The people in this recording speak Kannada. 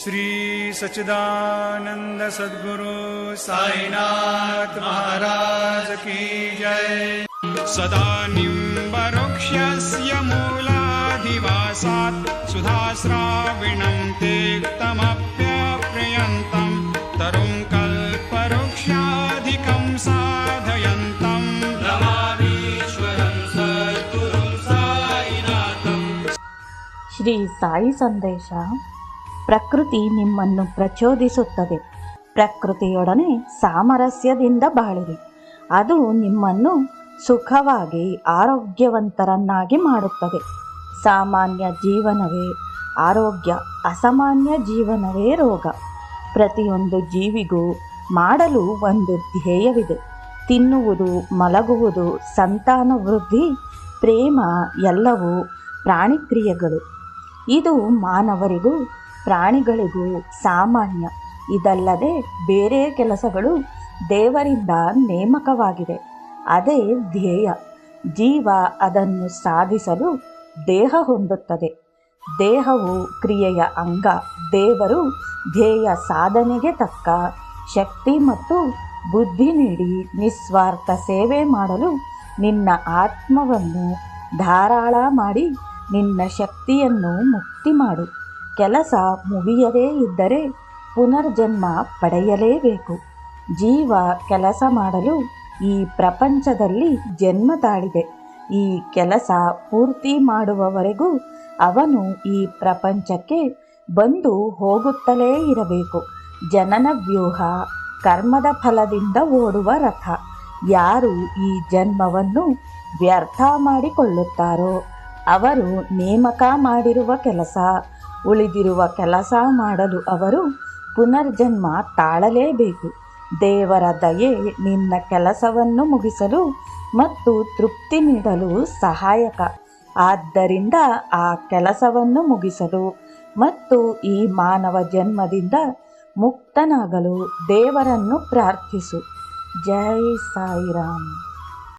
श्री सच्चिदानंद सद्गुरु साईनाथ महाराज की जय। सदा निम्बवृक्षस्य मूलाधिवासात् सुधास्राविणं तेक्तमप्यप्रियन्तं तरुं कल्पवृक्षाधिकं साधयन्तं। श्री साई संदेशा ಪ್ರಕೃತಿ ನಿಮ್ಮನ್ನು ಪ್ರಚೋದಿಸುತ್ತದೆ. ಪ್ರಕೃತಿಯೊಡನೆ ಸಾಮರಸ್ಯದಿಂದ ಬಾಳಿರಿ. ಅದು ನಿಮ್ಮನ್ನು ಸುಖವಾಗಿ, ಆರೋಗ್ಯವಂತರನ್ನಾಗಿ ಮಾಡುತ್ತದೆ. ಸಾಮಾನ್ಯ ಜೀವನವೇ ಆರೋಗ್ಯ, ಅಸಾಮಾನ್ಯ ಜೀವನವೇ ರೋಗ. ಪ್ರತಿಯೊಂದು ಜೀವಿಗೂ ಮಾಡಲು ಒಂದು ಧ್ಯೇಯವಿದೆ. ತಿನ್ನುವುದು, ಮಲಗುವುದು, ಸಂತಾನ ವೃದ್ಧಿ, ಪ್ರೇಮ ಎಲ್ಲವೂ ಪ್ರಾಣಿಕ್ರಿಯೆಗಳು ಇದು ಮಾನವರಿಗೂ ಪ್ರಾಣಿಗಳಿಗೂ ಸಾಮಾನ್ಯ. ಇದಲ್ಲದೆ ಬೇರೆ ಕೆಲಸಗಳು ದೇವರಿಂದ ನೇಮಕವಾಗಿದೆ. ಅದೇ ಧ್ಯೇಯ. ಜೀವ ಅದನ್ನು ಸಾಧಿಸಲು ದೇಹ ಹೊಂದುತ್ತದೆ. ದೇಹವು ಕ್ರಿಯೆಯ ಅಂಗ. ದೇವರು ಧ್ಯೇಯ ಸಾಧನೆಗೆ ತಕ್ಕ ಶಕ್ತಿ ಮತ್ತು ಬುದ್ಧಿ ನೀಡಿ ನಿಸ್ವಾರ್ಥ ಸೇವೆ ಮಾಡಲು ನಿನ್ನ ಆತ್ಮವನ್ನು ಧಾರಾಳ ಮಾಡಿ ನಿನ್ನ ಶಕ್ತಿಯನ್ನು ಮುಕ್ತಿ ಮಾಡು. ಕೆಲಸ ಮುಗಿಯದೇ ಇದ್ದರೆ ಪುನರ್ಜನ್ಮ ಪಡೆಯಲೇಬೇಕು. ಜೀವ ಕೆಲಸ ಮಾಡಲು ಈ ಪ್ರಪಂಚದಲ್ಲಿ ಜನ್ಮ ತಾಳಿದೆ. ಈ ಕೆಲಸ ಪೂರ್ತಿ ಮಾಡುವವರೆಗೂ ಅವನು ಈ ಪ್ರಪಂಚಕ್ಕೆ ಬಂದು ಹೋಗುತ್ತಲೇ ಇರಬೇಕು. ಜನನ ವ್ಯೂಹ, ಕರ್ಮದ ಫಲದಿಂದ ಓಡುವ ರಥ, ಯಾರು ಈ ಜನ್ಮವನ್ನು ವ್ಯರ್ಥ ಮಾಡಿಕೊಳ್ಳುತ್ತಾರೋ, ಅವರು ನೇಮಕ ಮಾಡಿರುವ ಕೆಲಸ ಉಳಿದಿರುವ ಕೆಲಸ ಮಾಡಲು ಅವರು ಪುನರ್ಜನ್ಮ ತಾಳಲೇಬೇಕು. ದೇವರ ದಯೆ ನಿನ್ನ ಕೆಲಸವನ್ನು ಮುಗಿಸಲು ಮತ್ತು ತೃಪ್ತಿ ನೀಡಲು ಸಹಾಯಕ. ಆದ್ದರಿಂದ ಆ ಕೆಲಸವನ್ನು ಮುಗಿಸಲು ಮತ್ತು ಈ ಮಾನವ ಜನ್ಮದಿಂದ ಮುಕ್ತನಾಗಲು ದೇವರನ್ನು ಪ್ರಾರ್ಥಿಸು. ಜೈ ಸಾಯಿರಾಮ್.